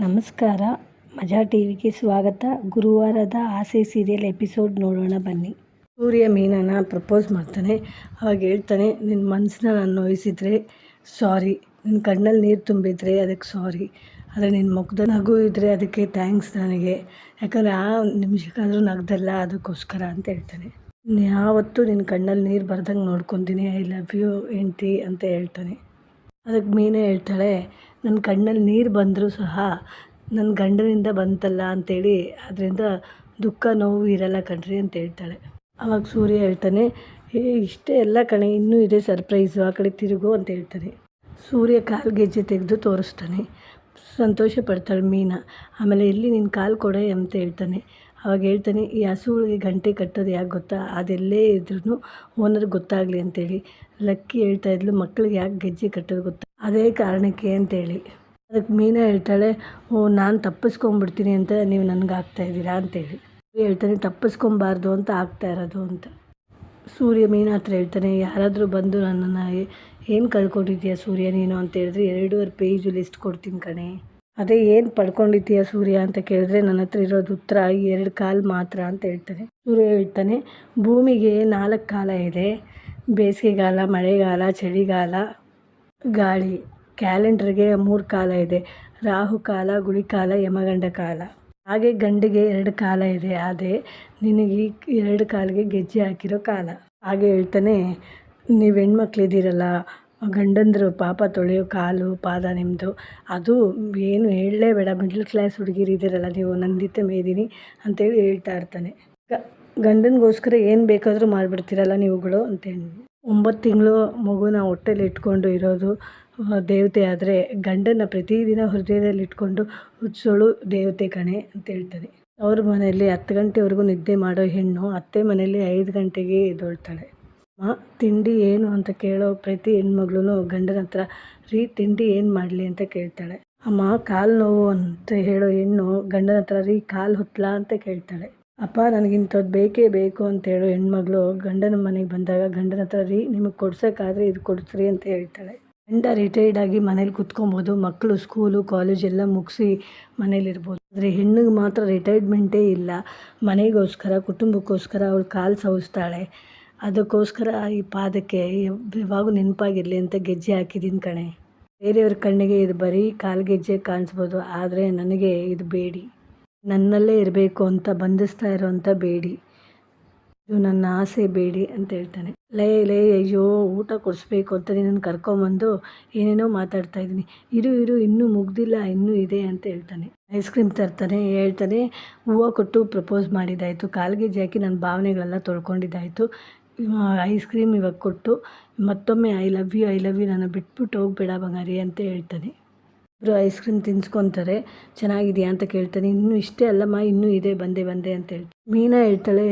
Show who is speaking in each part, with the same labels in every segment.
Speaker 1: ನಮಸ್ಕಾರ. ಮಜಾ ಟಿ ವಿಗೆ ಸ್ವಾಗತ. ಗುರುವಾರದ ಆಸೆ ಸೀರಿಯಲ್ ಎಪಿಸೋಡ್ ನೋಡೋಣ ಬನ್ನಿ. ಸೂರ್ಯ ಮೀನನ ಪ್ರಪೋಸ್ ಮಾಡ್ತಾನೆ. ಅವಾಗ ಹೇಳ್ತಾನೆ ನಿನ್ನ ಮನಸ್ಸನ್ನ ನಾನು ನೋಯಿಸಿದ್ರೆ ಸಾರಿ. ನಿನ್ನ ಕಣ್ಣಲ್ಲಿ ನೀರು ತುಂಬಿದ್ರೆ ಅದಕ್ಕೆ ಸಾರಿ. ಆದರೆ ನಿನ್ನ ಮುಖದ ನಗು ಇದ್ದರೆ ಅದಕ್ಕೆ ಥ್ಯಾಂಕ್ಸ್ ನನಗೆ. ಯಾಕಂದರೆ ಆ ನಿಮಿಷಕ್ಕಾದರೂ ನಗ್ದಲ್ಲ, ಅದಕ್ಕೋಸ್ಕರ ಅಂತ ಹೇಳ್ತಾನೆ. ಯಾವತ್ತೂ ನಿನ್ನ ಕಣ್ಣಲ್ಲಿ ನೀರು ಬರ್ದಂಗೆ ನೋಡ್ಕೊತೀನಿ. ಐ ಲವ್ ಯು ಎಂಟಿ ಅಂತ ಹೇಳ್ತಾನೆ. ಅದಕ್ಕೆ ಮೀನೇ ಹೇಳ್ತಾಳೆ ನನ್ನ ಕಣ್ಣಲ್ಲಿ ನೀರು ಬಂದರೂ ಸಹ ನನ್ನ ಗಂಡನಿಂದ ಬಂತಲ್ಲ ಅಂತೇಳಿ ಅದರಿಂದ ದುಃಖ, ನೋವು ಇರಲ್ಲ ಕಣ್ರಿ ಅಂತ ಹೇಳ್ತಾಳೆ. ಆವಾಗ ಸೂರ್ಯ ಹೇಳ್ತಾನೆ, ಏ, ಇಷ್ಟೇ ಎಲ್ಲ ಕಣೆ, ಇನ್ನೂ ಇದೆ ಸರ್ಪ್ರೈಸು ಆ ಕಡೆ ತಿರುಗು ಅಂತ ಹೇಳ್ತಾನೆ. ಸೂರ್ಯ ಕಾಲು ಗೆಜ್ಜೆ ತೆಗೆದು ತೋರಿಸ್ತಾನೆ. ಸಂತೋಷ ಪಡ್ತಾಳೆ ಮೀನಾ. ಆಮೇಲೆ, ಎಲ್ಲಿ ನಿನ್ನ ಕಾಲು ಕೊಡೆ? ಅಂತ ಹೇಳ್ತಾನೆ. ಅವಾಗ ಹೇಳ್ತಾನೆ, ಈ ಹಸುಗಳಿಗೆ ಗಂಟೆ ಕಟ್ಟೋದು ಯಾಕೆ ಗೊತ್ತಾ? ಅದೆಲ್ಲೇ ಇದ್ರೂ ಓನರ್ ಗೊತ್ತಾಗಲಿ ಅಂತೇಳಿ. ಲಕ್ಕಿ ಹೇಳ್ತಾ ಇದ್ಲು ಮಕ್ಳಿಗೆ ಯಾಕೆ ಗೆಜ್ಜೆ ಕಟ್ಟೋದು ಗೊತ್ತಾ? ಅದೇ ಕಾರಣಕ್ಕೆ ಅಂತೇಳಿ. ಅದಕ್ಕೆ ಮೀನಾ ಹೇಳ್ತಾಳೆ, ಓ, ನಾನು ತಪ್ಪಿಸ್ಕೊಂಬಿಡ್ತೀನಿ ಅಂತ ನೀವು ನನಗೆ ಆಗ್ತಾ ಇದ್ದೀರಾ ಅಂತೇಳಿ. ಹೇಳ್ತಾನೆ ತಪ್ಪಿಸ್ಕೊಬಾರ್ದು ಅಂತ ಆಗ್ತಾ ಇರೋದು ಅಂತ. ಸೂರ್ಯ ಮೀನು ಹತ್ರ ಹೇಳ್ತಾನೆ, ಯಾರಾದರೂ ಬಂದು ನನ್ನನ್ನು ಏನು ಕಳ್ಕೊಂಡಿದ್ದೀಯಾ ಸೂರ್ಯ ನೀನು ಅಂತ ಹೇಳಿದ್ರೆ, ಎರಡೂವರೆ ಪೇಜು ಲಿಸ್ಟ್ ಕೊಡ್ತೀನಿ ಕಣೆ. ಅದೇ ಏನು ಪಡ್ಕೊಂಡಿದ್ದೀಯಾ ಸೂರ್ಯ ಅಂತ ಕೇಳಿದ್ರೆ, ನನ್ನ ಹತ್ರ ಇರೋದು ಉತ್ತರ ಎರಡು ಕಾಲು ಮಾತ್ರ ಅಂತ ಹೇಳ್ತಾನೆ. ಸೂರ್ಯ ಹೇಳ್ತಾನೆ, ಭೂಮಿಗೆ ನಾಲ್ಕು ಕಾಲ ಇದೆ ಬೇಸಿಗೆಗಾಲ, ಮಳೆಗಾಲ, ಚಳಿಗಾಲ, ಗಾಳಿ. ಕ್ಯಾಲೆಂಡರ್ಗೆ ಮೂರು ಕಾಲ ಇದೆ. ರಾಹುಕಾಲ ಗುಳಿಕಾಲ ಯಮಗಂಡ ಕಾಲ. ಹಾಗೆ ಗಂಡಿಗೆ ಎರಡು ಕಾಲ ಇದೆ. ಅದೇ ನಿನಗೆ ಎರಡು ಕಾಲಿಗೆ ಗೆಜ್ಜೆ ಹಾಕಿರೋ ಕಾಲ. ಹಾಗೆ ಹೇಳ್ತಾನೆ, ನೀವು ಹೆಣ್ಮಕ್ಳಿದ್ದೀರಲ್ಲ, ಗಂಡಂದ್ರು ಪಾಪ ತೊಳೆಯೋ ಕಾಲು, ಪಾದ ನಿಮ್ಮದು ಅದು ಏನು ಹೇಳಲೇಬೇಡ. ಮಿಡ್ಲ್ ಕ್ಲಾಸ್ ಹುಡುಗಿರಿದ್ದೀರಲ್ಲ, ನೀವು ನಂದಿತ ಮೇದಿನಿ ಅಂತೇಳಿ ಹೇಳ್ತಾ ಇರ್ತಾನೆ. ಗಂಡನಿಗೋಸ್ಕರ ಏನು ಬೇಕಾದರೂ ಮಾಡಿಬಿಡ್ತೀರಲ್ಲ ನೀವುಗಳು ಅಂತೇಳಿ ಒಂಬತ್ತು ತಿಂಗಳು ಮಗುನ ಹೊಟ್ಟೆಲಿ ಇಟ್ಕೊಂಡು ಇರೋದು ದೇವತೆ ಆದರೆ ಗಂಡನ ಪ್ರತಿದಿನ ಹೃದಯದಲ್ಲಿ ಇಟ್ಕೊಂಡು ಹುಚ್ಚೋಳು ದೇವತೆ ಕಣೆ ಅಂತ ಹೇಳ್ತಾರೆ ಅವ್ರ ಮನೆಯಲ್ಲಿ ಹತ್ತು ಗಂಟೆವರೆಗೂ ನಿದ್ದೆ ಮಾಡೋ ಹೆಣ್ಣು ಅತ್ತೆ ಮನೆಯಲ್ಲಿ ಐದು ಗಂಟೆಗೆ ಎದ್ದೊಳ್ತಾಳೆ. ತಿಂಡಿ ಏನು ಅಂತ ಕೇಳೋ ಪ್ರತಿ ಹೆಣ್ಮಗ್ಳು ಗಂಡನ ಹತ್ರ, ರೀ, ತಿಂಡಿ ಏನು ಮಾಡಲಿ ಅಂತ ಕೇಳ್ತಾಳೆ. ಅಮ್ಮ, ಕಾಲು ನೋವು ಅಂತ ಹೇಳೋ ಹೆಣ್ಣು ಗಂಡನ ಹತ್ರ, ರೀ, ಕಾಲು ಹೊತ್ತಲಾ ಅಂತ ಕೇಳ್ತಾಳೆ. ಅಪ್ಪ, ನನಗಿಂಥದ್ದು ಬೇಕೇ ಬೇಕು ಅಂತ ಹೇಳೋ. ಹೆಣ್ಮಗಳು ಗಂಡನ ಮನೆಗೆ ಬಂದಾಗ ಗಂಡನ ಹತ್ರ, ರೀ, ನಿಮಗೆ ಕೊಡ್ಸೋಕ್ಕಾದ್ರೆ ಇದು ಕೊಡಿಸ್ರಿ ಅಂತ ಹೇಳ್ತಾಳೆ. ಗಂಡ ರಿಟೈರ್ಡ್ ಆಗಿ ಮನೇಲಿ ಕುತ್ಕೊಬೋದು. ಮಕ್ಕಳು ಸ್ಕೂಲು ಕಾಲೇಜ್ ಎಲ್ಲ ಮುಗಿಸಿ ಮನೇಲಿರ್ಬೋದು ಆದರೆ ಹೆಣ್ಣಿಗೆ ಮಾತ್ರ ರಿಟೈರ್ಮೆಂಟೇ ಇಲ್ಲ. ಮನೆಗೋಸ್ಕರ, ಕುಟುಂಬಕ್ಕೋಸ್ಕರ ಅವಳು ಕಾಲು ಸವಿಸ್ತಾಳೆ. ಅದಕ್ಕೋಸ್ಕರ ಈ ಪಾದಕ್ಕೆ ಯಾವಾಗೂ ನೆನಪಾಗಿರಲಿ ಅಂತ ಗೆಜ್ಜೆ ಹಾಕಿದ್ದೀನಿ ಕಣೆ. ಬೇರೆಯವ್ರ ಕಣ್ಣಿಗೆ ಇದು ಬರೀ ಕಾಲು ಗೆಜ್ಜೆ ಕಾಣಿಸ್ಬೋದು. ಆದರೆ ನನಗೆ ಇದು ಬೇಡಿ. ನನ್ನಲ್ಲೇ ಇರಬೇಕು ಅಂತ ಬಂಧಿಸ್ತಾ ಇರೋವಂಥ ಬೇಡಿ. ಇದು ನನ್ನ ಆಸೆ ಬೇಡಿ ಅಂತ ಹೇಳ್ತಾನೆ. ಲೇ ಲೇ, ಅಯ್ಯೋ, ಊಟ ಕೊಡಿಸ್ಬೇಕು ಅಂತ ನಿನ್ನನ್ನು ಕರ್ಕೊಂಬಂದು ಏನೇನೋ ಮಾತಾಡ್ತಾ ಇದ್ದೀನಿ. ಇರು ಇರು, ಇನ್ನೂ ಮುಗ್ದಿಲ್ಲ, ಇನ್ನೂ ಇದೆ ಅಂತ ಹೇಳ್ತಾನೆ. ಐಸ್ ಕ್ರೀಮ್ ತರ್ತಾನೆ, ಹೇಳ್ತಾನೆ, ಹೂವು ಕೊಟ್ಟು ಪ್ರಪೋಸ್ ಮಾಡಿದ್ದಾಯಿತು. ಕಾಲ್ಗೆ ಜಾಕಿ ನನ್ನ ಭಾವನೆಗಳೆಲ್ಲ ತೊಳ್ಕೊಂಡಿದ್ದಾಯಿತು. ಐಸ್ ಕ್ರೀಮ್ ಇವಾಗ ಕೊಟ್ಟು ಮತ್ತೊಮ್ಮೆ I love you, I love you ನಾನು ಬಿಟ್ಬಿಟ್ಟು ಹೋಗ್ಬೇಡ ಬಂಗಾರಿ ಅಂತ ಹೇಳ್ತಾನೆ. ಇಬ್ಬರು ಐಸ್ ಕ್ರೀಮ್ ತಿನ್ಸ್ಕೊತಾರೆ, ಚೆನ್ನಾಗಿದೆಯಾ ಅಂತ ಕೇಳ್ತಾನೆ, ಇನ್ನೂ ಇಷ್ಟೇ ಅಲ್ಲಮ್ಮ, ಇನ್ನೂ ಇದೆ, ಬಂದೆ ಬಂದೆ ಅಂತ ಹೇಳಿ ಮೀನಾ ಹೇಳ್ತಾಳೆ,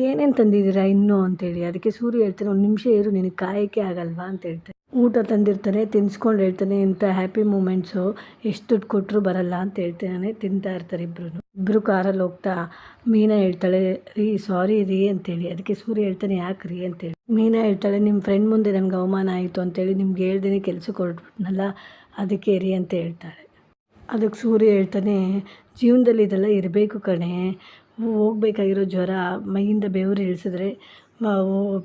Speaker 1: ಏನೇನು ತಂದಿದ್ದೀರಾ ಇನ್ನೂ? ಅಂತೇಳಿ ಅದಕ್ಕೆ ಸೂರ್ಯ ಹೇಳ್ತಾನೆ, ಒಂದು ನಿಮಿಷ ಇರು, ನಿನಗೆ ಕಾಯೋಕ್ಕೆ ಆಗಲ್ವಾ? ಅಂತ ಹೇಳ್ತಾನೆ. ಊಟ ತಂದಿರ್ತಾನೆ, ತಿನ್ಸ್ಕೊಂಡು ಹೇಳ್ತಾನೆ ಇಂಥ ಹ್ಯಾಪಿ ಮೂಮೆಂಟ್ಸು ಎಷ್ಟು ದುಡ್ಡು ಕೊಟ್ಟರು ಬರಲ್ಲ? ಅಂತ ಹೇಳ್ತಾನೆ, ತಿಂತಾ ಇರ್ತಾರೆ ಇಬ್ಬರು ಇಬ್ಬರು ಕಾರಲ್ಲಿ ಹೋಗ್ತಾ ಮೀನಾ ಹೇಳ್ತಾಳೆ, ರೀ ಸಾರಿ ರೀ ಅಂತೇಳಿ ಅದಕ್ಕೆ ಸೂರ್ಯ ಹೇಳ್ತಾನೆ, ಯಾಕೆ ರೀ? ಅಂತೇಳಿ ಮೀನಾ ಹೇಳ್ತಾಳೆ ನಿಮ್ಮ ಫ್ರೆಂಡ್ ಮುಂದೆ ನನಗೆ ಅವಮಾನ ಆಯಿತು ಅಂತೇಳಿ ನಿಮ್ಗೆ ಹೇಳ್ದೇನೆ ಕೆಲಸ ಹೊರಟ್ಬಿಟ್ನಲ್ಲ ಅದಕ್ಕೆ ಇರಿ ಅಂತ ಹೇಳ್ತಾಳೆ ಅದಕ್ಕೆ ಸೂರ್ಯ ಹೇಳ್ತಾನೆ, ಜೀವನದಲ್ಲಿ ಇದೆಲ್ಲ ಇರಬೇಕು ಕಣೆ. ಹೋಗ್ಬೇಕಾಗಿರೋ ಜ್ವರ, ಮೈಯಿಂದ ಬೆವರು ಇಳಿಸಿದ್ರೆ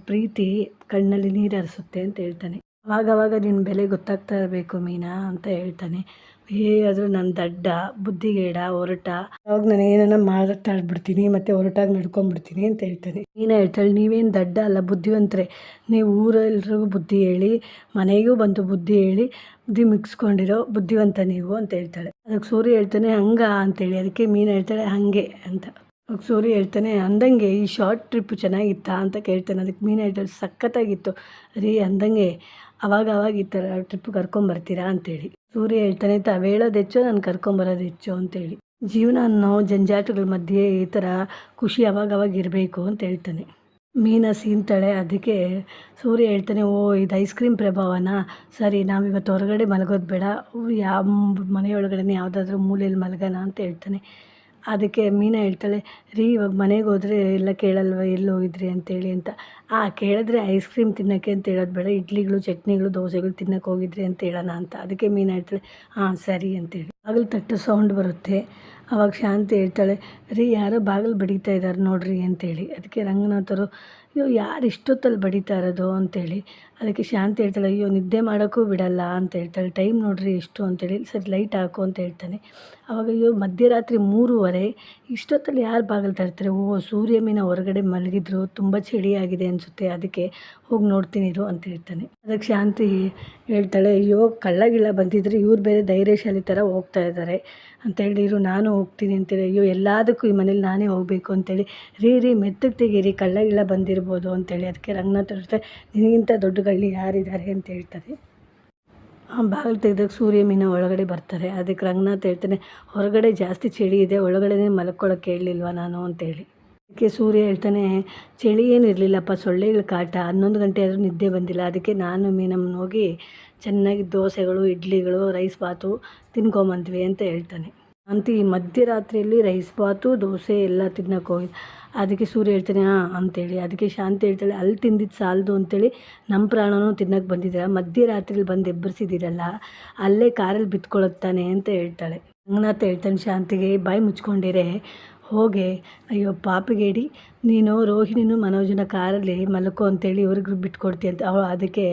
Speaker 1: ಪ್ರೀತಿ ಕಣ್ಣಲ್ಲಿ ನೀರು ಹರಿಸುತ್ತೆ ಅಂತ ಹೇಳ್ತಾನೆ. ಆವಾಗವಾಗ ನಿನ್ನ ಬೆಲೆ ಗೊತ್ತಾಗ್ತಾ ಇರಬೇಕು ಮೀನಾ ಅಂತ ಹೇಳ್ತಾನೆ. ಹೇಗಾದರೂ ನನ್ನ ದಡ್ಡ, ಬುದ್ಧಿಗೇಡ ಹೊರಟ ಅವಾಗ ನಾನು ಏನಾನ ಮಾತಾಡ್ಬಿಡ್ತೀನಿ, ಮತ್ತು ಹೊರಟಾಗಿ ನಡ್ಕೊಂಡ್ಬಿಡ್ತೀನಿ ಅಂತ ಹೇಳ್ತಾನೆ. ಮೀನಾ ಹೇಳ್ತಾಳೆ, ನೀವೇನು ದಡ್ಡ ಅಲ್ಲ, ಬುದ್ಧಿವಂತರೆ. ನೀವು ಊರೆಲ್ರಿಗೂ ಬುದ್ಧಿ ಹೇಳಿ, ಮನೆಗೂ ಬಂದು ಬುದ್ಧಿ ಹೇಳಿ, ಬುದ್ಧಿ ಮಿಕ್ಸ್ಕೊಂಡಿರೋ ಬುದ್ಧಿವಂತ ನೀವು ಅಂತ ಹೇಳ್ತಾಳೆ. ಅದಕ್ಕೆ ಸೂರ್ಯ ಹೇಳ್ತಾನೆ, ಹಂಗ ಅಂತೇಳಿ ಅದಕ್ಕೆ ಮೀನು ಹೇಳ್ತಾಳೆ, ಹಾಗೆ ಅಂತ. ಸೂರ್ಯ ಹೇಳ್ತಾನೆ, ಅಂದಂಗೆ ಈ ಶಾರ್ಟ್ ಟ್ರಿಪ್ ಚೆನ್ನಾಗಿತ್ತಾ ಅಂತ ಕೇಳ್ತಾನೆ. ಅದಕ್ಕೆ ಮೀನು ಹೇಳ್ತಾಳೆ, ಸಖತ್ತಾಗಿತ್ತು. ರೀ, ಅಂದಂಗೆ ಅವಾಗ ಅವಾಗ ಈ ಥರ ಟ್ರಿಪ್ ಕರ್ಕೊಂಬರ್ತೀರಾ ಅಂತೇಳಿ. ಸೂರ್ಯ ಹೇಳ್ತಾನೆ ತಾವು ಹೇಳೋದು ಹೆಚ್ಚು, ನಾನು ಕರ್ಕೊಂಬರೋದು ಹೆಚ್ಚು ಅಂತೇಳಿ. ಜೀವನ ಅನ್ನೋ ಜಂಜಾಟಗಳ ಮಧ್ಯೆ ಈ ಥರ ಖುಷಿ ಅವಾಗ ಅವಾಗ ಇರಬೇಕು ಅಂತ ಹೇಳ್ತಾನೆ. ಮೀನ ಸೀನ್ತಾಳೆ ಅದಕ್ಕೆ ಸೂರ್ಯ ಹೇಳ್ತಾನೆ, ಓ, ಇದು ಐಸ್ ಕ್ರೀಮ್ ಪ್ರಭಾವನ? ಸರಿ, ನಾವಿವತ್ತು ಹೊರಗಡೆ ಮಲಗೋದು ಬೇಡ. ಯಾವ ಮನೆಯೊಳಗಡೆ ಯಾವುದಾದ್ರೂ ಮೂಲೆಯಲ್ಲಿ ಮಲಗೋಣ ಅಂತ ಹೇಳ್ತಾನೆ. ಅದಕ್ಕೆ ಮೀನಾ ಹೇಳ್ತಾಳೆ, ರೀ ಇವಾಗ ಮನೆಗೆ ಹೋದರೆ ಎಲ್ಲ ಕೇಳಲ್ವ, ಎಲ್ಲಿ ಹೋಗಿದ್ರಿ ಅಂತೇಳಿ ಅಂತ. ಆ, ಕೇಳಿದ್ರೆ ಐಸ್ ಕ್ರೀಮ್ ತಿನ್ನೋಕ್ಕೆ ಅಂತ ಹೇಳೋದು ಬೇಡ, ಇಡ್ಲಿಗಳು, ಚಟ್ನಿಗಳು, ದೋಸೆಗಳು ತಿನ್ನೋಕೆ ಹೋಗಿದ್ರಿ ಅಂತ ಹೇಳೋಣ ಅಂತ. ಅದಕ್ಕೆ ಮೀನಾ ಹೇಳ್ತಾಳೆ, ಹಾಂ, ಸರಿ ಅಂತೇಳಿ ಬಾಗಿಲು ತಟ್ಟು ಸೌಂಡ್ ಬರುತ್ತೆ. ಅವಾಗ ಶಾಂತಿ ಹೇಳ್ತಾಳೆ, ರೀ ಯಾರೋ ಬಾಗಿಲು ಬಡಿತಾ ಇದ್ದಾರೆ ನೋಡ್ರಿ ಅಂತೇಳಿ ಅದಕ್ಕೆ ರಂಗನಾಥರು ಅಯ್ಯೋ, ಯಾರು ಇಷ್ಟೊತ್ತಲ್ಲಿ ಬಡಿತಾ ಇರೋದು ಅಂತೇಳಿ ಅದಕ್ಕೆ ಶಾಂತಿ ಹೇಳ್ತಾಳೆ, ಅಯ್ಯೋ, ನಿದ್ದೆ ಮಾಡೋಕ್ಕೂ ಬಿಡಲ್ಲ ಅಂತ ಹೇಳ್ತಾಳೆ. ಟೈಮ್ ನೋಡ್ರಿ ಎಷ್ಟು ಅಂತೇಳಿ ಸರಿ, ಲೈಟ್ ಹಾಕು ಅಂತ ಹೇಳ್ತಾನೆ. ಆವಾಗ ಅಯ್ಯೋ, ಮಧ್ಯರಾತ್ರಿ ಮೂರುವರೆ, ಇಷ್ಟೊತ್ತಲ್ಲಿ ಯಾರು ಬಾಗಿಲು ತರ್ತಾರೆ? ಓ ಸೂರ್ಯ ಮೀನ ಹೊರಗಡೆ ಮಲಗಿದ್ರು, ತುಂಬ ಚಳಿಯಾಗಿದೆ ಅನಿಸುತ್ತೆ, ಅದಕ್ಕೆ ಹೋಗಿ ನೋಡ್ತೀನಿ ಇರು ಅಂತ ಹೇಳ್ತಾನೆ. ಅದಕ್ಕೆ ಶಾಂತಿ ಹೇಳ್ತಾಳೆ, ಅಯ್ಯೋ ಕಳ್ಳಗಿಲ್ಲ ಬಂದಿದ್ರೆ ಇವ್ರು ಬೇರೆ ಧೈರ್ಯಶಾಲಿ ಥರ ಹೋಗ್ತಾ ಇದ್ದಾರೆ ಅಂತೇಳಿ ಇರು, ನಾನು ಹೋಗ್ತೀನಿ ಅಂತೇಳಿ ಅಯ್ಯೋ, ಎಲ್ಲದಕ್ಕೂ ಈ ಮನೇಲಿ ನಾನೇ ಹೋಗಬೇಕು ಅಂತೇಳಿ ರೀ ರೀ, ಮೆತ್ತಗೆ ತೆಗೀರಿ ಕಳ್ಳಗಿಲ್ಲ ಬಂದಿರ್ಬೋದು ಅಂತೇಳಿ ಅದಕ್ಕೆ ರಂಗನಾಥ್ ಹೇಳ್ತಾರೆ ನಿನಗಿಂತ ದೊಡ್ಡ ಗಳ್ಳಿ ಯಾರಿದ್ದಾರೆ ಅಂತ ಹೇಳ್ತಾರೆ. ಬಾಗಿಲು ತೆಗೆದಾಗ ಸೂರ್ಯ ಮೀನ ಒಳಗಡೆ ಬರ್ತಾರೆ. ಅದಕ್ಕೆ ರಂಗನಾಥ್ ಹೇಳ್ತಾನೆ, ಹೊರಗಡೆ ಜಾಸ್ತಿ ಚಳಿ ಇದೆ, ಒಳಗಡೆನೇ ಮಲ್ಕೊಳ್ಳೋಕೆ ಹೇಳಿಲ್ವಾ ನಾನು? ಅಂತೇಳಿ ಅದಕ್ಕೆ ಸೂರ್ಯ ಹೇಳ್ತಾನೆ, ಚಳಿ ಏನು ಇರಲಿಲ್ಲಪ್ಪ, ಸೊಳ್ಳೆಗಳ ಕಾಟ, ಹನ್ನೊಂದು ಗಂಟೆ ಆದರೂ ನಿದ್ದೆ ಬಂದಿಲ್ಲ. ಅದಕ್ಕೆ ನಾನು ಮೀನಮ್ಮನ ಹೋಗಿ ಚೆನ್ನಾಗಿ ದೋಸೆಗಳು, ಇಡ್ಲಿಗಳು, ರೈಸ್ ಬಾತು ತಿನ್ಕೊಂಬಂದ್ವಿ ಅಂತ ಹೇಳ್ತಾನೆ. ಅಂತ ಮಧ್ಯರಾತ್ರಿಯಲ್ಲಿ ರೈಸ್ ಬಾತು, ದೋಸೆ ಎಲ್ಲ ತಿನ್ನಕ್ಕೆ ಹೋಗಿ. ಅದಕ್ಕೆ ಸೂರ್ಯ ಹೇಳ್ತಾನೆ, ಹಾಂ ಅಂತೇಳಿ. ಅದಕ್ಕೆ ಶಾಂತಿ ಹೇಳ್ತಾಳೆ, ಅಲ್ಲಿ ತಿಂದಿದ್ದು ಸಾಲದು ಅಂತೇಳಿ ನಮ್ಮ ಪ್ರಾಣನೂ ತಿನ್ನಕ್ಕೆ ಬಂದಿದ್ದೀರ ಮಧ್ಯರಾತ್ರಿಲಿ ಬಂದು ಎಬ್ಬರಿಸಿದ್ದೀರಲ್ಲ ಅಲ್ಲೇ ಕಾರಲ್ಲಿ ಬಿತ್ಕೊಳ್ಳುತ್ತಾನೆ ಅಂತ ಹೇಳ್ತಾಳೆ. ರಂಗನಾಥ ಹೇಳ್ತಾನೆ ಶಾಂತಿಗೆ, ಬಾಯಿ ಮುಚ್ಕೊಂಡಿರೇ, ಹೋಗೆ. ಅಯ್ಯೋ, ಪಾಪಿಗೇಡಿ, ನೀನು ರೋಹಿಣಿನೂ ಮನೋಜನ ಕಾರಲ್ಲಿ ಮಲ್ಕೋ ಅಂತೇಳಿ ಇವ್ರಿಗೆ ಬಿಟ್ಕೊಡ್ತೀಯ ಅಂತ ಅವಳು ಅದಕ್ಕೆ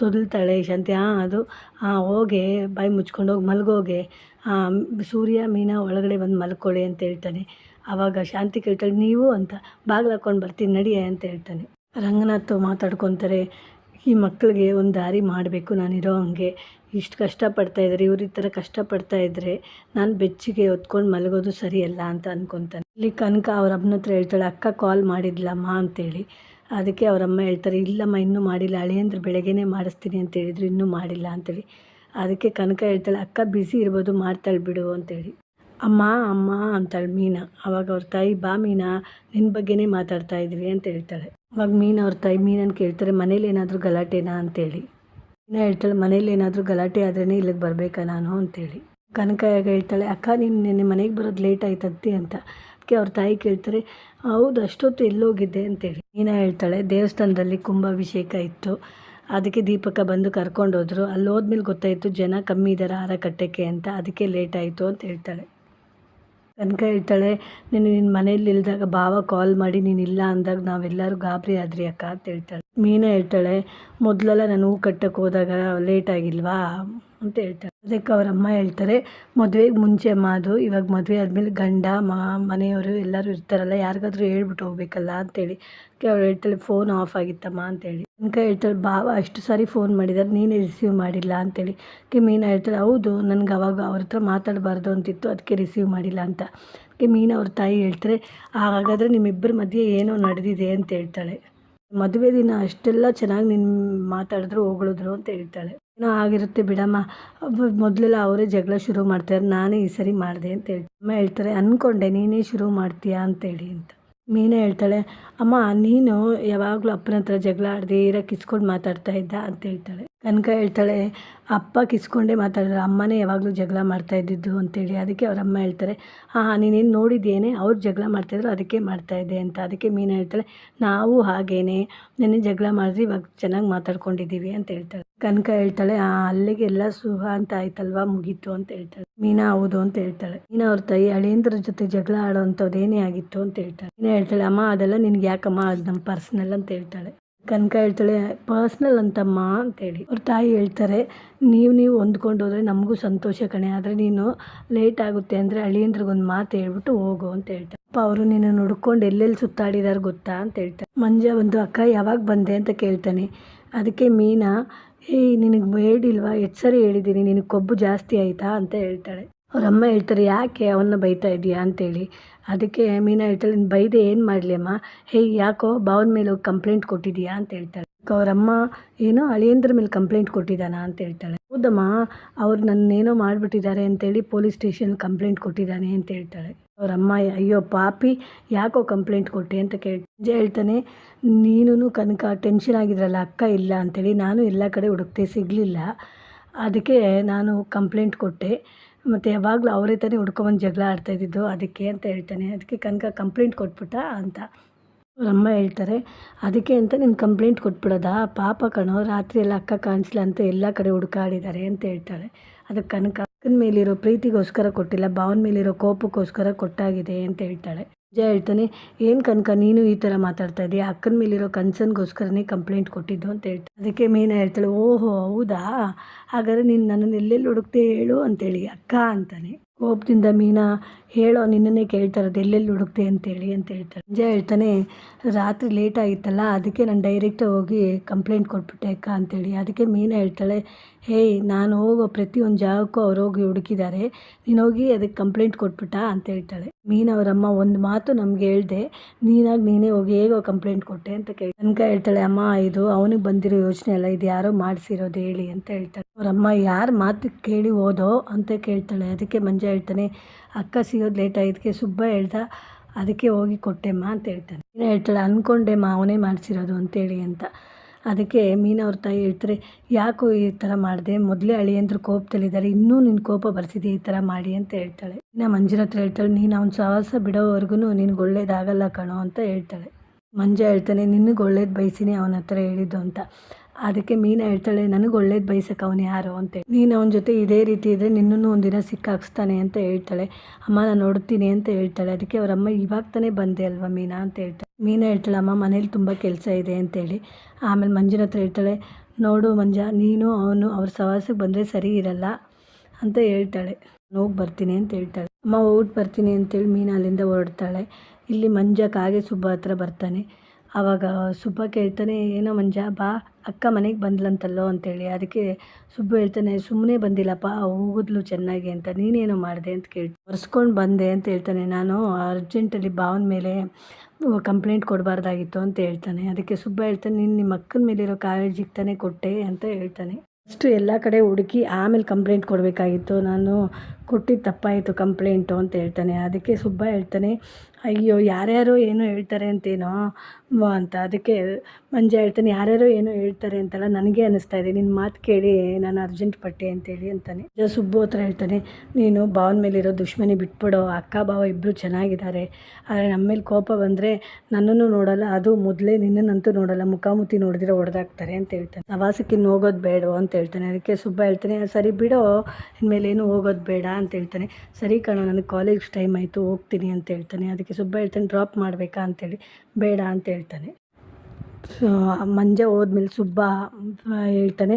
Speaker 1: ತೊದಲ್ತಾಳೆ ಶಾಂತಿ. ಹಾಂ, ಅದು, ಹಾಂ, ಹೋಗೆ, ಬಾಯಿ ಮುಚ್ಕೊಂಡು ಹೋಗಿ ಮಲ್ಗೋಗೆ. ಸೂರ್ಯ, ಮೀನಾ ಒಳಗಡೆ ಬಂದು ಮಲ್ಕೊಳ್ಳಿ ಅಂತ ಹೇಳ್ತಾನೆ. ಆವಾಗ ಶಾಂತಿ ಕೇಳ್ತಾಳೆ, ನೀವು ಅಂತ, ಬಾಗಿಲು ಹಾಕ್ಕೊಂಡು ಬರ್ತೀನಿ ನಡಿಯ ಅಂತ ಹೇಳ್ತಾನೆ. ರಂಗನಾಥ್ ಮಾತಾಡ್ಕೊತಾರೆ, ಈ ಮಕ್ಕಳಿಗೆ ಒಂದು ದಾರಿ ಮಾಡಬೇಕು, ನಾನಿರೋ ಹಂಗೆ. ಇಷ್ಟು ಕಷ್ಟಪಡ್ತಾ ಇದ್ದಾರೆ ಇವ್ರು ಈ ಥರ ಕಷ್ಟಪಡ್ತಾ ಇದ್ದರೆ ನಾನು ಬೆಚ್ಚಿಗೆ ಹೊತ್ಕೊಂಡು ಮಲಗೋದು ಸರಿಯಲ್ಲ ಅಂತ ಅನ್ಕೊತಾನೆ. ಇಲ್ಲಿ ಕನಕ ಅವ್ರ ಅಮ್ಮನ ಹತ್ರ ಹೇಳ್ತಾಳೆ, ಅಕ್ಕ ಕಾಲ್ ಮಾಡಿದ್ಲಮ್ಮ ಅಂತೇಳಿ. ಅದಕ್ಕೆ ಅವರಮ್ಮ ಹೇಳ್ತಾರೆ, ಇಲ್ಲಮ್ಮ, ಇನ್ನೂ ಮಾಡಿಲ್ಲ ಅಳಿಯಂದ್ರೆ ಬೆಳಗ್ಗೆನೇ ಮಾಡಿಸ್ತೀನಿ ಅಂತ ಹೇಳಿದ್ರು, ಇನ್ನೂ ಮಾಡಿಲ್ಲ ಅಂತೇಳಿ. ಅದಕ್ಕೆ ಕನಕ ಹೇಳ್ತಾಳೆ, ಅಕ್ಕ ಬಿಸಿ ಇರ್ಬೋದು, ಮಾಡ್ತಾಳೆ ಬಿಡು ಅಂತೇಳಿ. ಅಮ್ಮ ಅಮ್ಮ ಅಂತಾಳೆ ಮೀನಾ. ಅವಾಗ ಅವ್ರ ತಾಯಿ, ಬಾ ಮೀನಾ ನಿನ್ನ ಬಗ್ಗೆನೇ ಮಾತಾಡ್ತಾ ಇದ್ವಿ ಅಂತ ಹೇಳ್ತಾಳೆ. ಅವಾಗ ಮೀನಾ ಅವ್ರ ತಾಯಿ ಮೀನನ್ನು ಕೇಳ್ತಾರೆ, ಮನೇಲಿ ಏನಾದರೂ ಗಲಾಟೆನಾ? ಅಂತೇಳಿ. ಮೀನಾ ಹೇಳ್ತಾಳೆ, ಮನೇಲಿ ಏನಾದರೂ ಗಲಾಟೆ ಆದ್ರೇ ಇಲ್ಲಿಗೆ ಬರಬೇಕಾ ನಾನು? ಅಂತೇಳಿ. ಕನಕ ಹೇಳ್ತಾಳೆ, ಅಕ್ಕ, ನೀನು ನಿನ್ನೆ ಮನೆಗೆ ಬರೋದು ಲೇಟ್ ಆಯ್ತದ್ದೆ ಅಂತ. ಅದಕ್ಕೆ ಅವ್ರ ತಾಯಿ ಕೇಳ್ತಾರೆ, ಹೌದು, ಅಷ್ಟೊತ್ತು ಎಲ್ಲೋಗಿದ್ದೆ ಅಂತೇಳಿ. ಮೀನಾ ಹೇಳ್ತಾಳೆ, ದೇವಸ್ಥಾನದಲ್ಲಿ ಕುಂಭಾಭಿಷೇಕ ಇತ್ತು. ಅದಕ್ಕೆ ದೀಪಕ ಬಂದು ಕರ್ಕೊಂಡೋದ್ರು ಅಲ್ಲಿ ಹೋದ್ಮೇಲೆ ಗೊತ್ತಾಯಿತು, ಜನ ಕಮ್ಮಿ ಇದ್ದಾರೆ ಹಾರ ಕಟ್ಟೋಕ್ಕೆ ಅಂತ. ಅದಕ್ಕೆ ಲೇಟ್ ಆಯಿತು ಅಂತ ಹೇಳ್ತಾಳೆ. ಕನಕ ಹೇಳ್ತಾಳೆ, ನೀನು ನಿನ್ನ ಮನೇಲಿ ಇಲ್ದಾಗ ಭಾವ ಕಾಲ್ ಮಾಡಿ, ನೀನು ಇಲ್ಲ ಅಂದಾಗ ನಾವೆಲ್ಲರೂ ಗಾಬರಿ ಆದ್ರಿ ಅಕ್ಕ ಅಂತ ಹೇಳ್ತಾಳೆ. ಮೀನಾ ಹೇಳ್ತಾಳೆ, ಮೊದಲೆಲ್ಲ ನಾನು ಹೂ ಕಟ್ಟಕ್ಕೆ ಹೋದಾಗ ಲೇಟ್ ಆಗಿಲ್ವಾ? ಅಂತ ಹೇಳ್ತಾರೆ. ಅದಕ್ಕೆ ಅವ್ರ ಅಮ್ಮ ಹೇಳ್ತಾರೆ ಮದುವೆಗೆ ಮುಂಚೆ ಅದು ಇವಾಗ ಮದುವೆ ಆದಮೇಲೆ ಗಂಡ ಮನೆಯವರು ಎಲ್ಲರೂ ಇರ್ತಾರಲ್ಲ, ಯಾರಿಗಾದ್ರೂ ಹೇಳ್ಬಿಟ್ಟು ಹೋಗ್ಬೇಕಲ್ಲ ಅಂತೇಳಿ ಅದಕ್ಕೆ ಅವ್ರು ಹೇಳ್ತಾಳೆ ಫೋನ್ ಆಫ್ ಆಗಿತ್ತಮ್ಮ ಅಂತೇಳಿ ಅನ್ಕ ಹೇಳ್ತಾಳೆ ಬಾವ, ಅಷ್ಟು ಸಾರಿ ಫೋನ್ ಮಾಡಿದ್ದಾರೆ ನೀನೇ ರಿಸೀವ್ ಮಾಡಿಲ್ಲ ಅಂತೇಳಿ ಅದಕ್ಕೆ ಮೀನಾ ಹೇಳ್ತಾಳೆ, ಹೌದು, ನನಗೆ ಅವಾಗ ಅವ್ರ ಹತ್ರ ಮಾತಾಡಬಾರ್ದು ಅಂತಿತ್ತು, ಅದಕ್ಕೆ ರಿಸೀವ್ ಮಾಡಿಲ್ಲ ಅಂತ. ಅದಕ್ಕೆ ಮೀನಾ ಅವ್ರ ತಾಯಿ ಹೇಳ್ತಾರೆ, ಹಾಗಾದರೆ ನಿಮ್ಮಿಬ್ಬರ ಮಧ್ಯೆ ಏನೋ ನಡೆದಿದೆ ಅಂತ ಹೇಳ್ತಾಳೆ. ಮದುವೆ ದಿನ ಅಷ್ಟೆಲ್ಲ ಚೆನ್ನಾಗಿ ನಿನ್ನ ಮಾತಾಡಿದ್ರು ಹೊಗಳಿದ್ರು ಅಂತ ಹೇಳ್ತಾಳೆ. ಏನೋ ಆಗಿರುತ್ತೆ ಬಿಡಮ್ಮ. ಮೊದಲೆಲ್ಲ ಅವರೇ ಜಗಳ ಶುರು ಮಾಡ್ತಾರೆ ನಾನೇ ಈ ಸರಿ ಮಾಡಿದೆ ಅಂತ ಹೇಳ್ತಾರೆ ಅಮ್ಮ ಹೇಳ್ತಾರೆ ಅಂದ್ಕೊಂಡೆ ನೀನೇ ಶುರು ಮಾಡ್ತೀಯಾ ಅಂತೇಳಿ ಅಂತ. ಮೀನಾ ಹೇಳ್ತಾಳೆ, ಅಮ್ಮ, ನೀನು ಯಾವಾಗಲೂ ಅಪ್ಪನ ಹತ್ರ ಜಗಳ ಆಡ್ದೆ, ಇರ ಕಿಸ್ಕೊಂಡು ಮಾತಾಡ್ತಾ ಇದ್ದ ಅಂತ ಹೇಳ್ತಾಳೆ. ಕನಕ ಹೇಳ್ತಾಳೆ, ಅಪ್ಪ ಕಿಸ್ಕೊಂಡೇ ಮಾತಾಡಿದ್ರು, ಅಮ್ಮನೇ ಯಾವಾಗಲೂ ಜಗಳ ಮಾಡ್ತಾ ಇದ್ದಿದ್ದು ಅಂತೇಳಿ ಅದಕ್ಕೆ ಅವ್ರ ಅಮ್ಮ ಹೇಳ್ತಾರೆ ಹಾಂ ನೀನೇನು ನೋಡಿದ್ದೇನೆ ಅವ್ರು ಜಗಳ ಮಾಡ್ತಾಯಿದ್ರು ಅದಕ್ಕೆ ಮಾಡ್ತಾಯಿದ್ದೆ ಅಂತ. ಅದಕ್ಕೆ ಮೀನಾ ಹೇಳ್ತಾಳೆ, ನಾವು ಹಾಗೇನೆ, ನೆನ್ನೆ ಜಗಳ ಮಾಡಿದ್ರೆ ಇವಾಗ ಚೆನ್ನಾಗಿ ಮಾತಾಡ್ಕೊಂಡಿದ್ದೀವಿ ಅಂತ ಹೇಳ್ತಾಳೆ. ಕನಕ ಹೇಳ್ತಾಳೆ ಅಲ್ಲಿಗೆ ಎಲ್ಲ ಸುಹಾ ಅಂತ ಆಯ್ತಲ್ವಾ? ಮುಗೀತು ಅಂತ ಹೇಳ್ತಾಳೆ. ಮೀನಾ ಹೌದು ಅಂತ ಹೇಳ್ತಾಳೆ. ಮೀನಾ ಅವ್ರ ತಾಯಿ ಅಳಿಯಂದ್ರ ಜೊತೆ ಜಗಳ ಆಡೋಂಥದ್ದು ಏನೇ ಆಗಿತ್ತು ಅಂತ ಹೇಳ್ತಾಳೆ. ಮೀನಾ ಹೇಳ್ತಾಳೆ, ಅಮ್ಮ, ಅದೆಲ್ಲ ನಿನ್ಗೆ ಯಾಕಮ್ಮ? ಅದು ನಮ್ಮ ಪರ್ಸ್ನಲ್ ಅಂತ ಹೇಳ್ತಾಳೆ. ಕನಕ ಹೇಳ್ತಾಳೆ, ಪರ್ಸ್ನಲ್ ಅಂತಮ್ಮ ಅಂತೇಳಿ ಅವ್ರ ತಾಯಿ ಹೇಳ್ತಾರೆ, ನೀವು ನೀವು ಹೊಂದ್ಕೊಂಡು ಹೋದರೆ ನಮಗೂ ಸಂತೋಷ ಕಣೆ. ಆದರೆ ನೀನು ಲೇಟ್ ಆಗುತ್ತೆ ಅಂದರೆ ಅಳಿಯಂದ್ರಿಗೊಂದು ಮಾತು ಹೇಳ್ಬಿಟ್ಟು ಹೋಗು ಅಂತ ಹೇಳ್ತಾರೆ ಅಪ್ಪ ಅವರು ನೀನು ನೋಡ್ಕೊಂಡು ಎಲ್ಲೆಲ್ಲಿ ಸುತ್ತಾಡಿದಾರೆ ಗೊತ್ತಾ? ಅಂತ ಹೇಳ್ತಾರೆ ಮಂಜ ಒಂದು ಅಕ್ಕ, ಯಾವಾಗ ಬಂದೆ? ಅಂತ ಕೇಳ್ತಾನೆ. ಅದಕ್ಕೆ ಮೀನಾ ಏಯ್ ನಿನಗೆ ಬೇಡಿಲ್ವಾ? ಎಷ್ಟು ಸರಿ ಹೇಳಿದ್ದೀನಿ ನಿನಗೆ ಕೊಬ್ಬು ಜಾಸ್ತಿ ಆಯಿತಾ ಅಂತ ಹೇಳ್ತಾಳೆ. ಅವ್ರ ಅಮ್ಮ ಹೇಳ್ತಾರೆ, ಯಾಕೆ ಅವನ್ನ ಬೈತಾ ಇದೀಯಾ? ಅಂತೇಳಿ. ಅದಕ್ಕೆ ಮೀನಾ ಹೇಳ್ತಾಳೆ, ನೀನು ಬೈದೆ ಏನು ಮಾಡಲಿ ಅಮ್ಮ? ಹೇ, ಯಾಕೋ ಭಾವನ ಮೇಲೆ ಕಂಪ್ಲೇಂಟ್ ಕೊಟ್ಟಿದ್ದೀಯಾ ಅಂತ ಹೇಳ್ತಾಳೆ. ಅವರಮ್ಮ ಏನೋ ಅಳಿಯಂದ್ರ ಮೇಲೆ ಕಂಪ್ಲೇಂಟ್ ಕೊಟ್ಟಿದ್ದಾನ? ಅಂತ ಹೇಳ್ತಾಳೆ. ಹೌದಮ್ಮ, ಅವ್ರು ನನ್ನೇನೋ ಮಾಡಿಬಿಟ್ಟಿದ್ದಾರೆ ಅಂತೇಳಿ ಪೊಲೀಸ್ ಸ್ಟೇಷನ್ ಕಂಪ್ಲೇಂಟ್ ಕೊಟ್ಟಿದ್ದಾನೆ ಅಂತ ಹೇಳ್ತಾಳೆ. ಅವರಮ್ಮ, ಅಯ್ಯೋ ಪಾಪಿ, ಯಾಕೋ ಕಂಪ್ಲೇಂಟ್ ಕೊಟ್ಟೆ ಅಂತ ಕೇಳಿ ಹೇಳ್ತಾನೆ ನೀನು ಕನಕ ಟೆನ್ಷನ್ ಆಗಿದ್ರಲ್ಲ, ಅಕ್ಕ ಇಲ್ಲ ಅಂತೇಳಿ ನಾನು ಎಲ್ಲ ಕಡೆ ಹುಡುಕ್ತೆ ಸಿಗಲಿಲ್ಲ. ಅದಕ್ಕೆ ನಾನು ಕಂಪ್ಲೇಂಟ್ ಕೊಟ್ಟೆ. ಮತ್ತು ಯಾವಾಗಲೂ ಅವರೇ ತಾನೇ ಹುಡ್ಕೊಂಬಂದು ಜಗಳ ಆಡ್ತಾ ಇದ್ದಿದ್ದು, ಅದಕ್ಕೆ ಅಂತ ಹೇಳ್ತಾನೆ. ಅದಕ್ಕೆ ಕನಕ ಕಂಪ್ಲೇಂಟ್ ಕೊಟ್ಬಿಟ್ಟ ಅಂತ ಅವ್ರ ಅಮ್ಮ ಹೇಳ್ತಾರೆ. ಅದಕ್ಕೆ ಅಂತ ನೀನು ಕಂಪ್ಲೇಂಟ್ ಕೊಟ್ಬಿಡೋದಾ? ಪಾಪ ಕಣೋ, ರಾತ್ರಿ ಎಲ್ಲ ಅಕ್ಕ ಕಾಣಿಸ್ಲ ಅಂತ ಎಲ್ಲ ಕಡೆ ಹುಡುಕಾಡಿದ್ದಾರೆ ಅಂತ ಹೇಳ್ತಾಳೆ. ಅದಕ್ಕೆ ಕನಕ ಅಕ್ಕನ ಮೇಲಿರೋ ಪ್ರೀತಿಗೋಸ್ಕರ ಕೊಟ್ಟಿಲ್ಲ, ಭಾವನ ಮೇಲಿರೋ ಕೋಪಕ್ಕೋಸ್ಕರ ಕೊಟ್ಟಾಗಿದೆ ಅಂತ ಹೇಳ್ತಾಳೆ. ಜಯ ಹೇಳ್ತಾನೆ, ಏನು ಕನಕ, ನೀನು ಈ ಥರ ಮಾತಾಡ್ತಾ ಅಕ್ಕನ ಮೇಲಿರೋ ಕನ್ಸರ್ನ್ಗೋಸ್ಕರನೇ ಕಂಪ್ಲೇಂಟ್ ಕೊಟ್ಟಿದ್ದು ಅಂತ ಹೇಳ್ತಾಳೆ. ಅದಕ್ಕೆ ಮೀನಾ ಹೇಳ್ತಾಳೆ, ಓಹೋ, ಹೌದಾ? ಹಾಗಾದರೆ ನೀನು ನನ್ನನ್ನು ಎಲ್ಲೆಲ್ಲಿ ಹುಡುಕ್ತೆ ಹೇಳು ಅಂತೇಳಿ, ಅಕ್ಕ ಅಂತಾನೆ. ಕೋಪದಿಂದ ಮೀನಾ, ಹೇಳೋ, ನಿನ್ನನ್ನೇ ಕೇಳ್ತಾರೆ ಅದು ಎಲ್ಲೆಲ್ಲಿ ಹುಡುಕ್ತೆ ಅಂತೇಳಿ ಅಂತ ಹೇಳ್ತಾರೆ ಜಯ ಹೇಳ್ತಾನೆ, ರಾತ್ರಿ ಲೇಟ್ ಆಗಿತ್ತಲ್ಲ, ಅದಕ್ಕೆ ನಾನು ಡೈರೆಕ್ಟಾಗಿ ಹೋಗಿ ಕಂಪ್ಲೇಂಟ್ ಕೊಟ್ಬಿಟ್ಟೆ ಅಕ್ಕ ಅಂತೇಳಿ. ಅದಕ್ಕೆ ಮೀನಾ ಹೇಳ್ತಾಳೆ ಹೇಯ್ ನಾನು ಹೋಗೋ ಪ್ರತಿಯೊಂದು ಜಾಗಕ್ಕೂ ಅವ್ರು ಹೋಗಿ ಹುಡುಕಿದ್ದಾರೆ ನೀನು ಹೋಗಿ ಅದಕ್ಕೆ ಕಂಪ್ಲೇಂಟ್ ಕೊಟ್ಬಿಟ್ಟ ಅಂತ ಹೇಳ್ತಾಳೆ. ಮೀನಾ ಅವರಮ್ಮ ಒಂದು ಮಾತು ನಮಗೆ ಹೇಳ್ದೆ, ನೀನಾಗಿ ನೀನೇ ಹೋಗಿ ಹೇಗೋ ಕಂಪ್ಲೇಂಟ್ ಕೊಟ್ಟೆ ಅಂತ ಕೇಳಿ. ತನಕ ಹೇಳ್ತಾಳೆ, ಅಮ್ಮ, ಇದು ಅವನಿಗೆ ಬಂದಿರೋ ಯೋಚನೆ ಅಲ್ಲ, ಇದು ಯಾರೋ ಮಾಡಿಸಿರೋದು ಹೇಳಿ ಅಂತ ಹೇಳ್ತಾಳೆ. ಅವರಮ್ಮ, ಯಾರು ಮಾತು ಕೇಳಿ ಓದೋ ಅಂತ ಕೇಳ್ತಾಳೆ. ಅದಕ್ಕೆ ಮಂಜ ಹೇಳ್ತಾನೆ, ಅಕ್ಕ ಸಿಗೋದು ಲೇಟ್ ಆಗಿದ್ದಕ್ಕೆ ಸುಬ್ಬ ಹೇಳ್ದ, ಅದಕ್ಕೆ ಹೋಗಿ ಕೊಟ್ಟೆಮ್ಮ ಅಂತ ಹೇಳ್ತಾನೆ. ಮೀನಾ ಹೇಳ್ತಾಳೆ ಅಂದ್ಕೊಂಡೆಮ್ಮ ಅವನೇ ಮಾಡಿಸಿರೋದು ಅಂತೇಳಿ ಅಂತ. ಅದಕ್ಕೆ ಮೀನಾ ಅವ್ರ ತಾಯಿ ಹೇಳ್ತಾರೆ, ಯಾಕೋ ಈ ಥರ ಮಾಡಿದೆ? ಮೊದಲೇ ಅಳಿಯಂದ್ರು ಕೋಪದಲ್ಲಿದ್ದಾರೆ, ಇನ್ನೂ ನಿನ್ನ ಕೋಪ ಬರ್ತಿದೆ ಈ ಥರ ಮಾಡಿ? ಅಂತ ಹೇಳ್ತಾಳೆ. ಇನ್ನು ಮಂಜುನ ಹತ್ರ ಹೇಳ್ತಾಳೆ, ನೀನು ಅವ್ನ ಸಹವಾಸ ಬಿಡೋವರೆಗೂ ನಿನಗೆ ಒಳ್ಳೇದಾಗಲ್ಲ ಕಣೋ ಅಂತ ಹೇಳ್ತಾಳೆ. ಮಂಜು ಹೇಳ್ತಾನೆ, ನಿನಗೆ ಒಳ್ಳೇದು ಬಯಸಿನಿ ಅವನ ಹತ್ರ ಹೇಳಿದ್ದು ಅಂತ. ಅದಕ್ಕೆ ಮೀನಾ ಹೇಳ್ತಾಳೆ, ನನಗೆ ಒಳ್ಳೇದು ಬಯಸಕ್ಕೆ ಅವನು ಯಾರು? ಅಂತ ನೀನು ಅವನ ಜೊತೆ ಇದೇ ರೀತಿ ಇದ್ದರೆ ನಿನ್ನೂ ಒಂದಿನ ಸಿಕ್ಕಾಕ್ಸ್ತಾನೆ ಅಂತ ಹೇಳ್ತಾಳೆ. ಅಮ್ಮ, ನಾನು ನೋಡ್ತೀನಿ ಅಂತ ಹೇಳ್ತಾಳೆ. ಅದಕ್ಕೆ ಅವರಮ್ಮ ಇವಾಗ ತಾನೇ ಬಂದೆ ಅಲ್ವಾ ಮೀನಾ? ಅಂತ ಹೇಳ್ತಾಳೆ. ಮೀನಾ ಹೇಳ್ತಾಳೆ, ಅಮ್ಮ, ಮನೇಲಿ ತುಂಬ ಕೆಲಸ ಇದೆ ಅಂತೇಳಿ. ಆಮೇಲೆ ಮಂಜಿನ ಹತ್ರ ಹೇಳ್ತಾಳೆ, ನೋಡು ಮಂಜ, ನೀನು ಅವನು ಅವ್ರ ಸವಾಸಕ್ಕೆ ಬಂದರೆ ಸರಿ ಇರಲ್ಲ ಅಂತ ಹೇಳ್ತಾಳೆ. ಹೋಗಿ ಬರ್ತೀನಿ ಅಂತ ಹೇಳ್ತಾಳೆ. ಅಮ್ಮ ಹೋಗ್ಬಿಟ್ಟು ಬರ್ತೀನಿ ಅಂತೇಳಿ ಮೀನಾ ಅಲ್ಲಿಂದ ಹೊರಡ್ತಾಳೆ. ಇಲ್ಲಿ ಮಂಜ ಕಾಗೆ ಸುಬ್ಬ ಹತ್ರ ಬರ್ತಾನೆ. ಆವಾಗ ಸುಬ್ಬ ಕೇಳ್ತಾನೆ, ಏನೋ ಮಂಜ ಬಾ, ಅಕ್ಕ ಮನೆಗೆ ಬಂದ್ಲಂತಲ್ಲೋ ಅಂತೇಳಿ. ಅದಕ್ಕೆ ಸುಬ್ಬ ಹೇಳ್ತಾನೆ ಸುಮ್ಮನೆ ಬಂದಿಲ್ಲಪ್ಪ, ಹೋಗಿದ್ಲು ಚೆನ್ನಾಗಿ ಅಂತ. ನೀನೇನೋ ಮಾಡಿದೆ ಅಂತ ಕೇಳ್ತ, ಒರೆಸ್ಕೊಂಡು ಬಂದೆ ಅಂತ ಹೇಳ್ತಾನೆ. ನಾನು ಅರ್ಜೆಂಟಲ್ಲಿ ಭಾವನ ಮೇಲೆ ಕಂಪ್ಲೇಂಟ್ ಕೊಡಬಾರ್ದಾಗಿತ್ತು ಅಂತ ಹೇಳ್ತಾನೆ. ಅದಕ್ಕೆ ಸುಬ್ಬ ಹೇಳ್ತಾನೆ, ನೀನು ನಿಮ್ಮ ಅಕ್ಕನ ಮೇಲಿರೋ ಕಾಳಜಿಗೆ ತಾನೇ ಕೊಟ್ಟೆ ಅಂತ ಹೇಳ್ತಾನೆ. ಫಸ್ಟು ಎಲ್ಲ ಕಡೆ ಹುಡುಕಿ ಆಮೇಲೆ ಕಂಪ್ಲೇಂಟ್ ಕೊಡಬೇಕಾಗಿತ್ತು. ನಾನು ಕೊಟ್ಟಿದ್ದು ತಪ್ಪಾಯಿತು ಕಂಪ್ಲೇಂಟು ಅಂತ ಹೇಳ್ತಾನೆ. ಅದಕ್ಕೆ ಸುಬ್ಬ ಹೇಳ್ತಾನೆ, ಅಯ್ಯೋ, ಯಾರ್ಯಾರು ಏನೋ ಹೇಳ್ತಾರೆ ಅಂತೇನೋ ಅಂತ ಅದಕ್ಕೆ ಮಂಜ ಹೇಳ್ತಾನೆ, ಯಾರ್ಯಾರೋ ಏನೋ ಹೇಳ್ತಾರೆ ಅಂತಲ್ಲ ನನಗೆ ಅನಿಸ್ತಾ ಇದೆ. ನಿನ್ನ ಮಾತು ಕೇಳಿ, ನಾನು ಅರ್ಜೆಂಟ್ ಪಟ್ಟೆ ಅಂತೇಳಿ ಅಂತಾನೆ. ಸುಬ್ಬು ಹತ್ರ ಹೇಳ್ತಾನೆ, ನೀನು ಭಾವನ ಮೇಲಿರೋ ದುಶ್ಮನಿ ಬಿಟ್ಬಿಡೋ, ಅಕ್ಕ ಭಾವ ಇಬ್ಬರು ಚೆನ್ನಾಗಿದ್ದಾರೆ. ಆದರೆ ನಮ್ಮ ಮೇಲೆ ಕೋಪ ಬಂದರೆ ನನ್ನನ್ನು ನೋಡಲ್ಲ, ಅದು ಮೊದಲೇ ನಿನ್ನನ್ನಂತೂ ನೋಡಲ್ಲ ಮುಖಾಮುಖಿ ನೋಡಿದ್ರೆ ಹೊಡೆದಾಕ್ತಾರೆ ಅಂತ ಹೇಳ್ತಾನೆ. ಪ್ರವಾಸಕ್ಕೆ ಇನ್ನು ಹೋಗೋದು ಬೇಡ ಅಂತ ಹೇಳ್ತಾನೆ. ಅದಕ್ಕೆ ಸುಬ್ಬ ಹೇಳ್ತಾನೆ, ಸರಿ ಬಿಡೋ, ಇನ್ಮೇಲೆ ಏನು ಹೋಗೋದು ಬೇಡ ಅಂತ ಹೇಳ್ತಾನೆ. ಸರಿ ಕಣೋ, ನನಗೆ ಕಾಲೇಜ್ ಟೈಮ್ ಆಯಿತು, ಹೋಗ್ತೀನಿ ಅಂತ ಹೇಳ್ತಾನೆ. ಅದಕ್ಕೆ ಸುಬ್ಬ ಹೇಳ್ತಾನೆ ಡ್ರಾಪ್ ಮಾಡಬೇಕಾ ಅಂತೇಳಿ. ಬೇಡ ಅಂತ ಹೇಳ್ತಾನೆ. ಸೊ ಮಂಜ ಹೋದ್ಮೇಲೆ ಸುಬ್ಬ ಹೇಳ್ತಾನೆ,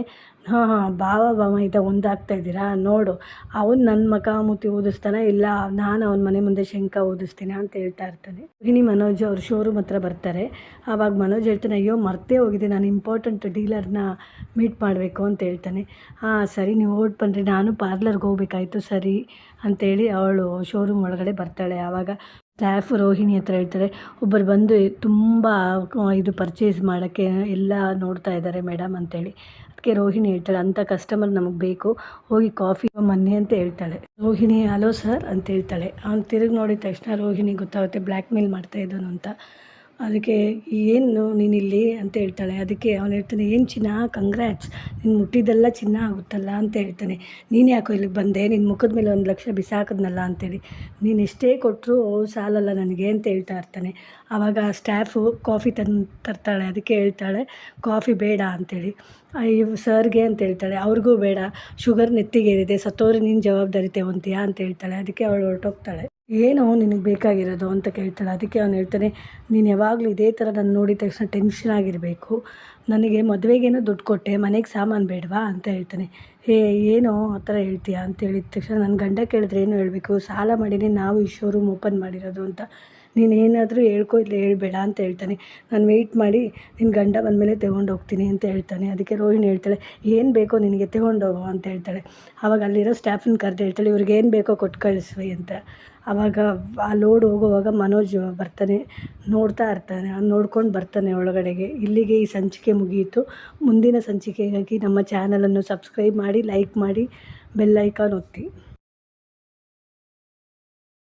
Speaker 1: ಹಾಂ ಹಾಂ, ಭಾವ ಭಾವ ಇದ್ದ ಒಂದಾಗ್ತಾ ಇದ್ದೀರಾ? ನೋಡು, ಅವನು ನನ್ನ ಮಖ ಮುತಿ ಓದಿಸ್ತಾನೆ, ಇಲ್ಲ ನಾನು ಅವನ ಮನೆ ಮುಂದೆ ಶಂಕ ಓದಿಸ್ತೀನಿ ಅಂತ ಹೇಳ್ತಾ ಇರ್ತಾನೆ. ರೋಹಿಣಿ ಮನೋಜ್ ಅವರು ಶೋರೂಮ್ ಹತ್ರ ಬರ್ತಾರೆ. ಆವಾಗ ಮನೋಜ್ ಹೇಳ್ತಾನೆ, ಅಯ್ಯೋ, ಮರ್ತೇ ಹೋಗಿದೆ, ನಾನು ಇಂಪಾರ್ಟೆಂಟ್ ಡೀಲರ್ನ ಮೀಟ್ ಮಾಡಬೇಕು ಅಂತ ಹೇಳ್ತಾನೆ. ಹಾಂ, ಸರಿ, ನೀವು ಓಟ್ ಬನ್ನಿರಿ ನಾನು ಪಾರ್ಲರ್ಗೆ ಹೋಗ್ಬೇಕಾಯ್ತು, ಸರಿ ಅಂತೇಳಿ ಅವಳು ಶೋರೂಮ್ ಒಳಗಡೆ ಬರ್ತಾಳೆ. ಆವಾಗ ಸ್ಟಾಫ್ ರೋಹಿಣಿ ಹತ್ರ ಹೇಳ್ತಾರೆ ಒಬ್ಬರು ಬಂದು ತುಂಬ ಇದು ಪರ್ಚೇಸ್ ಮಾಡೋಕ್ಕೆ ಎಲ್ಲ ನೋಡ್ತಾ ಇದ್ದಾರೆ ಮೇಡಮ್ ಅಂತೇಳಿ. ಅದಕ್ಕೆ ರೋಹಿಣಿ ಹೇಳ್ತಾಳೆ, ಅಂಥ ಕಸ್ಟಮರ್ ನಮಗೆ ಬೇಕು, ಹೋಗಿ ಕಾಫಿ ಮನ್ನಿ ಅಂತ ಹೇಳ್ತಾಳೆ. ರೋಹಿಣಿ, ಹಲೋ ಸರ್ ಅಂತ ಹೇಳ್ತಾಳೆ. ಅವ್ನು ತಿರುಗಿ ನೋಡಿದ ತಕ್ಷಣ ರೋಹಿಣಿ ಗೊತ್ತಾಗುತ್ತೆ ಬ್ಲ್ಯಾಕ್ ಮೇಲ್ ಮಾಡ್ತಾ ಇದ್ದಾನು ಅಂತ. ಅದಕ್ಕೆ ಏನು ನೀನಿಲ್ಲಿ ಅಂತ ಹೇಳ್ತಾಳೆ. ಅದಕ್ಕೆ ಅವನು ಹೇಳ್ತಾನೆ, ಏನು ಚಿನ್ನ? ಕಂಗ್ರ್ಯಾಟ್ಸ್ ನೀನು ಮುಟ್ಟಿದ್ದೆಲ್ಲ ಚಿನ್ನ ಆಗುತ್ತಲ್ಲ? ಅಂತ ಹೇಳ್ತಾನೆ. ನೀನು ಯಾಕೋ ಇಲ್ಲಿಗೆ ಬಂದೆ? ನಿನ್ನ ಮುಖದ ಮೇಲೆ ಒಂದು ಲಕ್ಷ ಬಿಸಾಕದ್ನಲ್ಲ? ಅಂತೇಳಿ. ನೀನು ಎಷ್ಟೇ ಕೊಟ್ಟರು ಸಾಲಲ್ಲ ನನಗೆ? ಅಂತ ಹೇಳ್ತಾ ಇರ್ತಾನೆ. ಆವಾಗ ಸ್ಟಾಫು ಕಾಫಿ ತಂದು ತರ್ತಾಳೆ. ಅದಕ್ಕೆ ಹೇಳ್ತಾಳೆ, ಕಾಫಿ ಬೇಡ ಅಂತೇಳಿ. ಇವು ಸರ್ಗೆ ಅಂತ ಹೇಳ್ತಾಳೆ. ಅವ್ರಿಗೂ ಬೇಡ. ಶುಗರ್ ನೆತ್ತಿಗೇರಿದೆ. ಸತ್ತೋರು ನೀನು ಜವಾಬ್ದಾರಿ ತಗೊಂತೀಯಾ? ಅಂತ ಹೇಳ್ತಾಳೆ. ಅದಕ್ಕೆ ಅವಳು ಹೊರಟೋಗ್ತಾಳೆ. ಏನು ನಿನಗೆ ಬೇಕಾಗಿರೋದು ಅಂತ ಕೇಳ್ತಾಳೆ. ಅದಕ್ಕೆ ಅವನು ಹೇಳ್ತಾನೆ, ನೀನು ಯಾವಾಗಲೂ ಇದೇ ಥರ ನಾನು ನೋಡಿದ ತಕ್ಷಣ ಟೆನ್ಷನ್ ಆಗಿರಬೇಕು. ನನಗೆ ಮದುವೆಗೇನೋ ದುಡ್ಡು ಕೊಟ್ಟೆ, ಮನೆಗೆ ಸಾಮಾನು ಬೇಡವಾ ಅಂತ ಹೇಳ್ತಾನೆ. ಹೇ, ಏನೋ ಆ ಥರ ಹೇಳ್ತೀಯಾ ಅಂತ ಹೇಳಿದ ತಕ್ಷಣ ನನ್ನ ಗಂಡ ಕೇಳಿದ್ರೆ ಏನು ಹೇಳಬೇಕು? ಸಾಲ ಮಾಡೀನಿ ನಾವು ಈ ಶೋರೂಮ್ ಓಪನ್ ಮಾಡಿರೋದು ಅಂತ. ನೀನು ಏನಾದರೂ ಹೇಳ್ಕೊ ಇಲ್ಲ ಹೇಳ್ಬೇಡ ಅಂತ ಹೇಳ್ತಾನೆ. ನಾನು ವೆಯ್ಟ್ ಮಾಡಿ ನಿನ್ನ ಗಂಡ ಬಂದಮೇಲೆ ತಗೊಂಡು ಹೋಗ್ತೀನಿ ಅಂತ ಹೇಳ್ತಾನೆ. ಅದಕ್ಕೆ ರೋಹಿಣಿ ಹೇಳ್ತಾಳೆ, ಏನು ಬೇಕೋ ನಿನಗೆ ತಗೊಂಡೋಗು ಅಂತ ಹೇಳ್ತಾಳೆ. ಆವಾಗ ಅಲ್ಲಿರೋ ಸ್ಟಾಫನ್ನ ಕರೆದು ಹೇಳ್ತಾಳೆ ಇವ್ರಿಗೆ ಏನು ಬೇಕೋ ಕೊಟ್ಟು ಕಳಿಸ್ವಿ ಅಂತ. ಆವಾಗ ಆ ಲೋಡ್ ಹೋಗುವಾಗ ಮನೋಜ್ ಬರ್ತಾನೆ, ನೋಡ್ತಾ ಇರ್ತಾನೆ ಅವ್ನು ನೋಡ್ಕೊಂಡು ಬರ್ತಾನೆ ಒಳಗಡೆಗೆ. ಇಲ್ಲಿಗೆ ಈ ಸಂಚಿಕೆ ಮುಗಿಯಿತು. ಮುಂದಿನ ಸಂಚಿಕೆಗಾಗಿ ನಮ್ಮ ಚಾನಲನ್ನು ಸಬ್ಸ್ಕ್ರೈಬ್ ಮಾಡಿ ಲೈಕ್ ಮಾಡಿ ಬೆಲ್ ಐಕಾನ್ ಒತ್ತಿ.